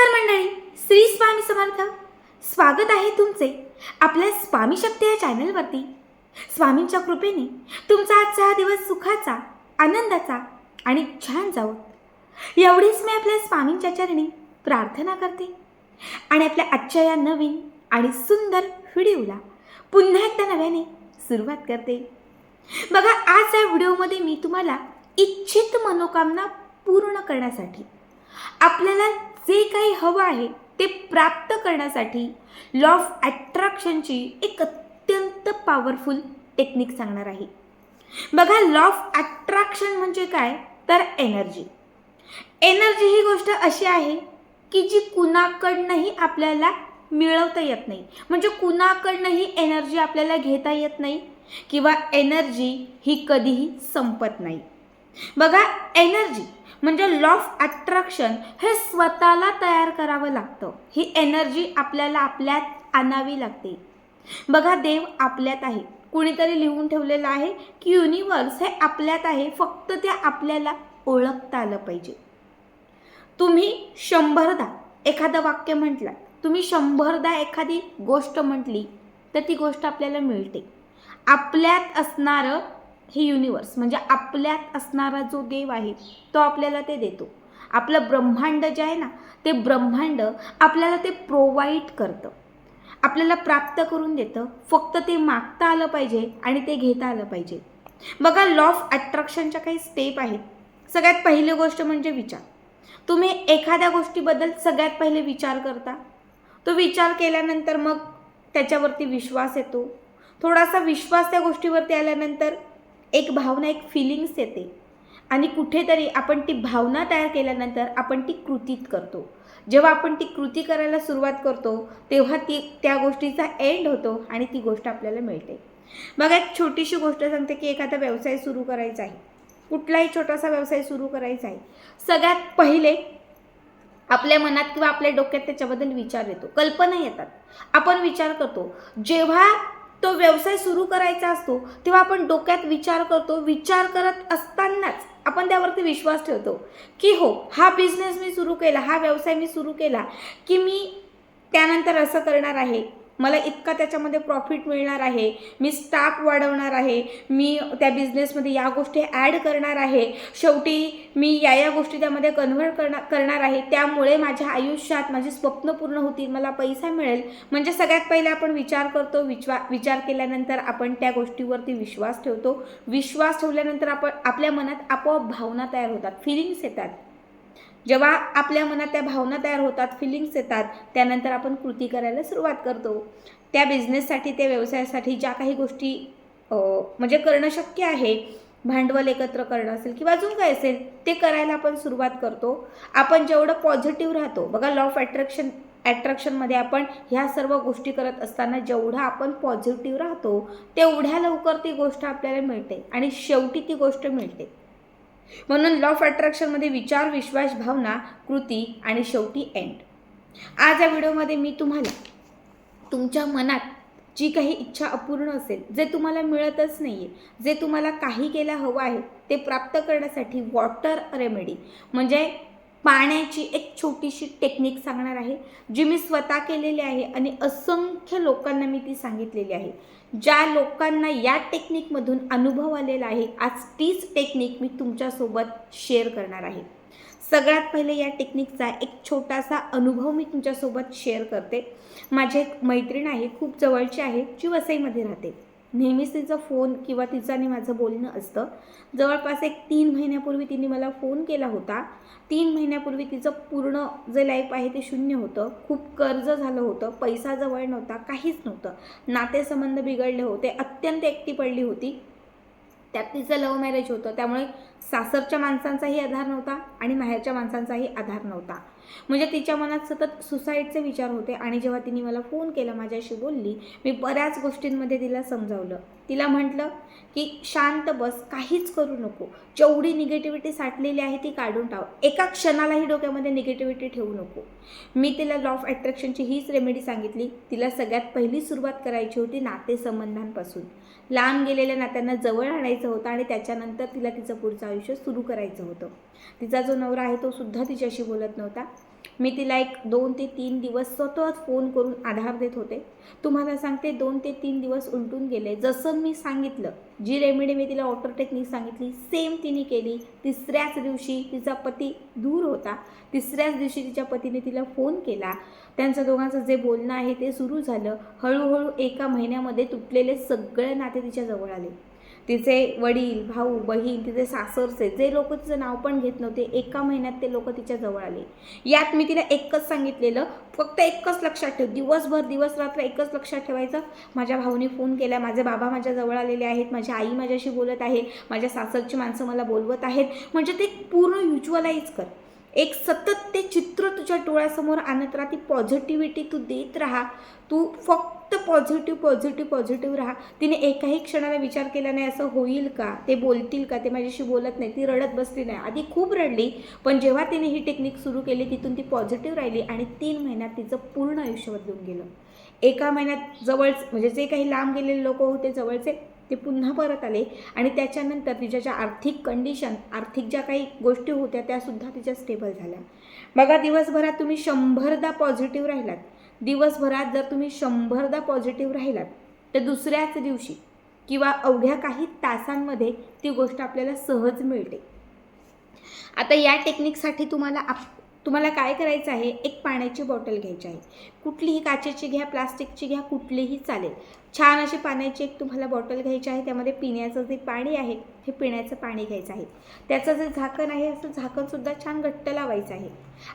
नमस्कार मंडळी श्री स्वामी समर्थ. स्वागत आहे तुमचे आपल्या स्वामी शक्ती या चॅनलवरती. स्वामींच्या कृपेने तुमचा आजचा हा दिवस सुखाचा आनंदाचा आणि छान जाऊ एवढीच मी आपल्या स्वामींच्या चरणी प्रार्थना करते आणि आपल्या आजच्या या नवीन आणि सुंदर व्हिडिओला पुन्हा एकदा नव्याने सुरुवात करते. बघा आज या व्हिडिओमध्ये मी तुम्हाला इच्छित मनोकामना पूर्ण करण्यासाठी आपल्याला जे काही हवं आहे ते प्राप्त करण्यासाठी लॉ ऑफ अट्रॅक्शनची एक अत्यंत पॉवरफुल टेक्निक सांगणार आहे. बघा लॉ ऑफ अट्रॅक्शन म्हणजे काय? तर एनर्जी एनर्जी ही गोष्ट अशी आहे की जी कुणाकडनंही आपल्याला मिळवता येत नाही. म्हणजे कुणाकडनंही एनर्जी आपल्याला घेता येत नाही किंवा एनर्जी ही कधीही संपत नाही. बघा एनर्जी म्हणजे लॉ ऑफ अट्रॅक्शन हे स्वतःला तयार करावं लागतं. ही एनर्जी आपल्याला आपल्यात आणावी लागते. बघा देव आपल्यात आहे. कुणीतरी लिहून ठेवलेलं आहे की युनिवर्स हे आपल्यात आहे फक्त ते आपल्याला ओळखता आलं पाहिजे. तुम्ही शंभरदा एखादं वाक्य म्हटलं तुम्ही शंभरदा एखादी गोष्ट म्हटली तर ती गोष्ट आपल्याला मिळते. आपल्यात असणारं हे युनिवर्स म्हणजे आपल्यात असणारा जो देव आहे तो आपल्याला ते देतो. आपलं ब्रह्मांड जे आहे ना ते ब्रह्मांड आपल्याला ते प्रोव्हाइड करतं. आपल्याला प्राप्त करून देतं फक्त ते मागता आलं पाहिजे आणि ते घेता आलं पाहिजे. बघा लॉ ऑफ अट्रॅक्शनच्या काही स्टेप आहेत. सगळ्यात पहिली गोष्ट म्हणजे विचार. तुम्ही एखाद्या गोष्टीबद्दल सगळ्यात पहिले विचार करता. तो विचार केल्यानंतर मग त्याच्यावरती विश्वास येतो. थोडासा विश्वास त्या गोष्टीवरती आल्यानंतर एक भावना एक फिलिंग्स येते. आणि कुठेतरी आपण ती भावना तयार केल्यानंतर आपण ती कृतीत करतो. जेव्हा आपण ती कृती करायला सुरुवात करतो तेव्हा ती त्या गोष्टीचा एंड होतो आणि ती गोष्ट आपल्याला मिळते. बघा एक छोटीशी गोष्ट सांगते की एखादा व्यवसाय सुरू करायचा आहे. कुठलाही छोटासा व्यवसाय सुरू करायचा आहे. सगळ्यात पहिले आपल्या मनात किंवा आपल्या डोक्यात त्याच्याबद्दल विचार येतो. कल्पना येतात. आपण विचार करतो जेव्हा तो व्यवसाय सुरू करायचा असतो तेव्हा आपण डोक्यात विचार करतो. विचार करत असतानाच आपण त्यावरती विश्वास ठेवतो की हो हा बिझनेस मी सुरू केला हा व्यवसाय मी सुरू केला की मी त्यानंतर असं करणार आहे. मला इतका त्याच्यामध्ये प्रॉफिट मिळणार आहे. मी स्टाफ वाढवणार आहे. मी त्या बिझनेसमध्ये या गोष्टी ॲड करणार आहे. शेवटी मी या या गोष्टी त्यामध्ये कन्व्हर्ट करणार करणार आहे. त्यामुळे माझ्या आयुष्यात माझी स्वप्न पूर्ण होतील मला पैसा मिळेल. म्हणजे सगळ्यात पहिले आपण विचार करतो विचवा विचार केल्यानंतर आपण त्या गोष्टीवरती विश्वास ठेवतो. विश्वास ठेवल्यानंतर आपण आपल्या मनात आपोआप भावना तयार होतात. फिलिंग्स येतात. जेव्हा आपल्या मनात त्या भावना तयार होतात फिलिंग्स येतात त्यानंतर आपण कृती करायला सुरुवात करतो. त्या बिझनेससाठी त्या व्यवसायासाठी ज्या काही गोष्टी म्हणजे करणं शक्य आहे भांडवल एकत्र करणं असेल किंवा अजून काय असेल ते करायला आपण सुरुवात करतो. आपण जेवढं पॉझिटिव्ह राहतो बघा लॉ ऑफ अट्रॅक्शन अट्रॅक्शनमध्ये आपण ह्या सर्व गोष्टी करत असताना जेवढं आपण पॉझिटिव्ह राहतो तेवढ्या लवकर ती गोष्ट आपल्याला मिळते आणि शेवटी ती गोष्ट मिळते. म्हणून लॉ ऑफ अट्रॅक्शनमध्ये विचार विश्वास भावना कृती आणि शेवटी एंड आज या व्हिडिओमध्ये मी तुम्हाला तुमच्या मनात जी काही इच्छा अपूर्ण असेल जे तुम्हाला मिळतच नाही आहे जे तुम्हाला काही केलं हवं आहे ते प्राप्त करण्यासाठी वॉटर रेमेडी म्हणजे पाण्याची एक छोटीशी टेक्निक सांगणार आहे जी मी स्वतः केलेली आहे आणि असंख्य लोकांना मी ती सांगितलेली आहे. ज्या लोकांना या टेक्निकमधून अनुभव आलेला आहे आज तीच टेक्निक मी तुमच्यासोबत शेअर करणार आहे. सगळ्यात पहिले या टेक्निकचा एक छोटासा अनुभव मी तुमच्यासोबत शेअर करते. माझी एक मैत्रीण आहे खूप जवळची आहे जी वसईमध्ये राहते. नेहमीच तिचा फोन किंवा तिचं आणि माझं बोलणं असतं. जवळपास एक तीन महिन्यापूर्वी तिने मला फोन केला होता. तीन महिन्यापूर्वी तिचं पूर्ण जे लाईफ आहे ते शून्य होतं. खूप कर्ज झालं होतं. पैसा जवळ नव्हता. काहीच नव्हतं. नातेसंबंध बिघडले होते. अत्यंत एकटी पडली होती. त्यात तिचं लव्ह मॅरेज होतं. त्यामुळे सासरच्या माणसांचाही आधार नव्हता आणि माहेरच्या माणसांचाही आधार नव्हता. म्हणजे तिच्या मनात सतत सुसाईडचे विचार होते आणि जेव्हा तिने मला फोन केला माझ्याशी बोलली मी बऱ्याच गोष्टींमध्ये तिला समजावलं. तिला म्हटलं की शांत बस काहीच करू नको. जेवढी निगेटिव्हिटी साठलेली आहे ती काढून टाव. एका क्षणालाही डोक्यामध्ये निगेटिव्हिटी ठेवू नको. मी तिला लॉ ऑफ अट्रॅक्शनची हीच रेमेडी सांगितली. तिला सगळ्यात पहिली सुरुवात करायची होती नातेसंबंधांपासून. लांब गेलेल्या नात्यांना जवळ आणायचं होतं आणि त्याच्यानंतर तिला तिचं पुढचं आयुष्य सुरू करायचं होतं. तिचा जो नवरा आहे तो सुद्धा तिच्याशी बोलत नव्हता. मी तिला एक दोन ते तीन दिवस सतत फोन करून आधार देत होते. तुम्हाला सांगते दोन ते तीन दिवस उलटून गेले. जसं मी सांगितलं जी रेमेडी मी तिला वॉटर टेक्निक सांगितली सेम तिने केली. तिसऱ्याच दिवशी तिचा पती दूर होता. तिसऱ्याच दिवशी तिच्या पतीने तिला फोन केला. त्यांचं दोघांचं जे बोलणं आहे ते सुरू झालं. हळूहळू एका महिन्यामध्ये तुटलेले सगळे नाते तिच्या जवळ आले. तिचे वडील भाऊ बहीण तिचे सासरचे जे लोक तिचं नाव पण घेत नव्हते एका महिन्यात ते लोक तिच्या जवळ आले. यात मी तिला एकच सांगितलेलं फक्त एकच लक्षात ठेव दिवसभर दिवस रात्र एकच लक्षात ठेवायचं. माझ्या भाऊने फोन केला माझे बाबा माझ्या जवळ आलेले आहेत माझी आई माझ्याशी बोलत आहे माझ्या सासरची माणसं मला बोलवत आहेत. म्हणजे ते पूर्ण युज्युअलाइज कर. एक सतत ते चित्र तुझ्या डोळ्यासमोर आणत राहा ती पॉझिटिव्हिटी तू देत राहा. तू फक्त फक्त पॉझिटिव्ह पॉझिटिव्ह पॉझिटिव्ह राहा. तिने एकाही क्षणाला विचार केला नाही असं होईल का? ते बोलतील का? ते माझ्याशी बोलत नाही ती रडत बसली नाही. आधी खूप रडली पण जेव्हा तिने ही टेक्निक सुरू केली तिथून ती पॉझिटिव्ह राहिली आणि तीन महिन्यात तिचं पूर्ण आयुष्य बदलून गेलं. एका महिन्यात जवळच म्हणजे जे काही लांब गेलेले लोक होते जवळचे ते पुन्हा परत आले आणि त्याच्यानंतर तिच्या ज्या आर्थिक कंडिशन आर्थिक ज्या काही गोष्टी होत्या त्यासुद्धा तिच्या स्टेबल झाल्या. बघा दिवसभरात तुम्ही शंभरदा पॉझिटिव्ह राहिलात. दिवसभरात जर तुम्ही शंभरदा पॉझिटिव्ह राहिलात तर दुसऱ्याच दिवशी किंवा अवघ्या काही तासांमध्ये ती गोष्ट आपल्याला सहज मिळते. आता या टेक्निकसाठी तुम्हाला आप तुम्हाला काय करायचं आहे? एक पाण्याची बॉटल घ्यायची आहे. कुठलीही काचेची घ्या प्लास्टिकची घ्या कुठलीही चालेल. छान अशी पाण्याची एक तुम्हाला बॉटल घ्यायची आहे त्यामध्ये पिण्याचं जे पाणी आहे हे पिण्याचं पाणी घ्यायचं आहे. त्याचं जे झाकण आहे असं झाकणसुद्धा छान घट्ट लावायचं आहे.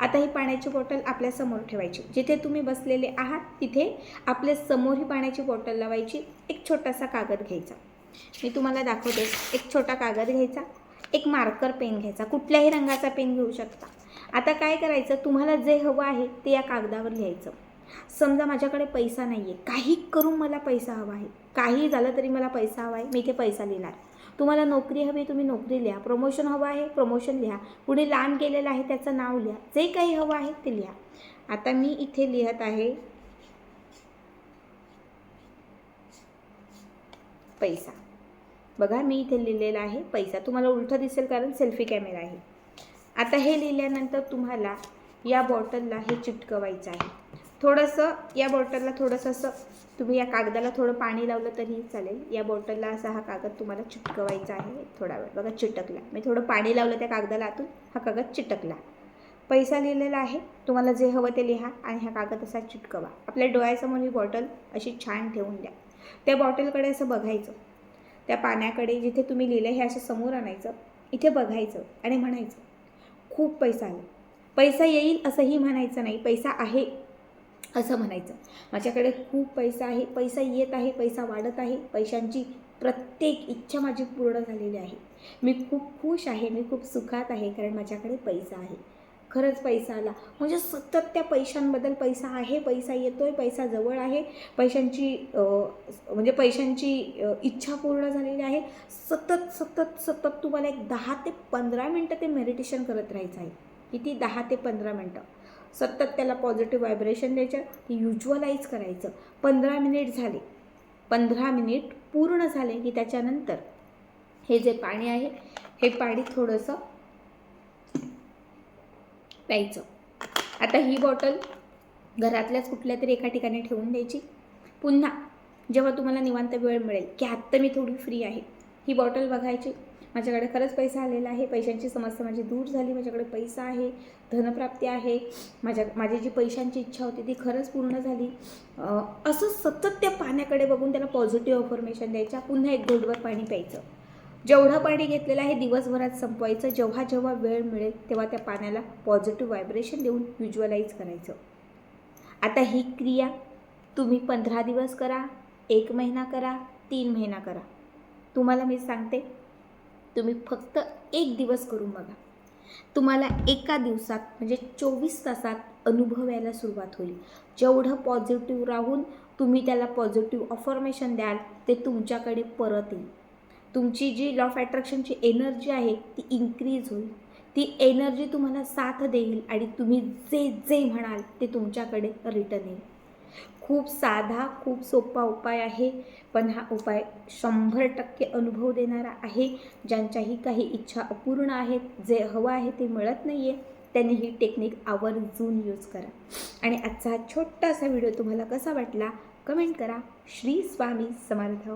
आता ही पाण्याची बॉटल आपल्यासमोर ठेवायची. जिथे तुम्ही बसलेले आहात तिथे आपल्यासमोर ही पाण्याची बॉटल लावायची. एक छोटासा कागद घ्यायचा. मी तुम्हाला दाखवते. एक छोटा कागद घ्यायचा. एक मार्कर पेन घ्यायचा. कुठल्याही रंगाचा पेन घेऊ शकता. आता काय करायचं? तुम्हाला जे हवं आहे ते या कागदावर लिहायचं. समजा माझ्याकडे पैसा नाही आहे काही करून मला पैसा हवा आहे. काही झालं तरी मला पैसा हवा आहे. मी इथे पैसा लिहिणार तुम्हाला नोकरी हवी तुम्ही नोकरी लिहा. प्रमोशन हवं आहे प्रमोशन लिहा. पुढे लांब गेलेलं आहे त्याचं नाव लिहा. जे काही हवं आहे ते लिहा. आता मी इथे लिहत आहे पैसा. बघा मी इथे लिहिलेला आहे पैसा. तुम्हाला उलटं दिसेल कारण सेल्फी कॅमेरा आहे. आता हे लिहिल्यानंतर तुम्हाला या बॉटलला हे चिटकवायचं आहे. थोडंसं या बॉटलला थोडंसं असं तुम्ही या कागदाला थोडं पाणी लावलं तरीही चालेल. या बॉटलला असा हा कागद तुम्हाला चिटकवायचा आहे थोडा वेळ. बघा चिटकला. मी थोडं पाणी लावलं त्या कागदाला आतून हा कागद चिटकला. पैसा लिहिलेला आहे. तुम्हाला जे हवं ते लिहा आणि हा कागद असा चिटकवा. आपल्या डोळ्यासमोर ही बॉटल अशी छान ठेवून द्या. त्या बॉटलकडे असं बघायचं. त्या पाण्याकडे जिथे तुम्ही लिहिलं हे असं समोर आणायचं. इथे बघायचं आणि म्हणायचं खूप पैसा आला. पैसा येईल असंही म्हणायचं नाही. पैसा आहे. असं म्हणायचं. माझ्याकडे खूप पैसा आहे पैसा येत आहे पैसा वाढत आहे पैशांची प्रत्येक इच्छा माझी पूर्ण झालेली आहे. मी खूप खुश आहे मी खूप सुखात आहे कारण माझ्याकडे पैसा आहे. खरंच पैसा आला. म्हणजे सतत त्या पैशांबद्दल पैसा आहे पैसा येतो आहे पैसा जवळ आहे पैशांची म्हणजे पैशांची इच्छा पूर्ण झालेली आहे. सतत सतत सतत तुम्हाला एक दहा ते पंधरा मिनटं ते मेडिटेशन करत राहायचं आहे. किती? दहा ते पंधरा मिनटं. सतत त्याला पॉझिटिव्ह व्हायब्रेशन द्यायचं ते युज्युअलाइज करायचं. पंधरा मिनिट झाले. पंधरा मिनिट पूर्ण झाले की त्याच्यानंतर हे जे पाणी आहे हे पाणी थोडंसं प्यायचं. आता ही बॉटल घरातल्याच कुठल्या तरी एका ठिकाणी ठेवून द्यायची. पुन्हा जेव्हा तुम्हाला निवांत वेळ मिळेल की आत्ता मी थोडी फ्री आहे ही बॉटल बघायची. माझ्याकडे खरंच पैसा आलेला आहे. पैशांची समस्या माझी दूर झाली. माझ्याकडे पैसा आहे. धनप्राप्ती आहे. माझ्या माझी जी पैशांची इच्छा होती ती खरंच पूर्ण झाली. असं सतत त्या पाण्याकडे बघून त्याला पॉझिटिव्ह इन्फॉर्मेशन द्यायच्या पुन्हा एक घोटभर पाणी प्यायचं. जेवढं पाणी घेतलेलं आहे दिवसभरात संपवायचं. जेव्हा जेव्हा वेळ मिळेल तेव्हा त्या पाण्याला पॉझिटिव्ह व्हायब्रेशन देऊन व्हिज्युअलाइज करायचं. आता ही क्रिया तुम्ही पंधरा दिवस करा एक महिना करा तीन महिना करा. तुम्हाला मी सांगते तुम्ही फक्त एक दिवस करून बघा. तुम्हाला एका दिवसात म्हणजे चोवीस तासात अनुभव यायला सुरुवात होईल. जेवढं पॉझिटिव्ह राहून तुम्ही त्याला पॉझिटिव्ह अफॉर्मेशन द्याल ते तुमच्याकडे परत येईल. तुमची जी लॉ ऑफ अट्रॅक्शनची एनर्जी आहे ती इन्क्रीज होईल. ती एनर्जी तुम्हाला साथ देईल आणि तुम्ही जे जे म्हणाल ते तुमच्याकडे रिटर्न येईल. खूप साधा खूप सोपा उपाय आहे. पण हा उपाय शंभर टक्के अनुभव देणारा आहे. ज्यांच्याही काही इच्छा अपूर्ण आहेत जे हवं आहे ते मिळत नाही आहे त्यांनी ही टेक्निक आवर्जून यूज करा. आणि आजचा हा छोटासा व्हिडिओ तुम्हाला कसा वाटला? कमेंट करा. श्री स्वामी समर्थ.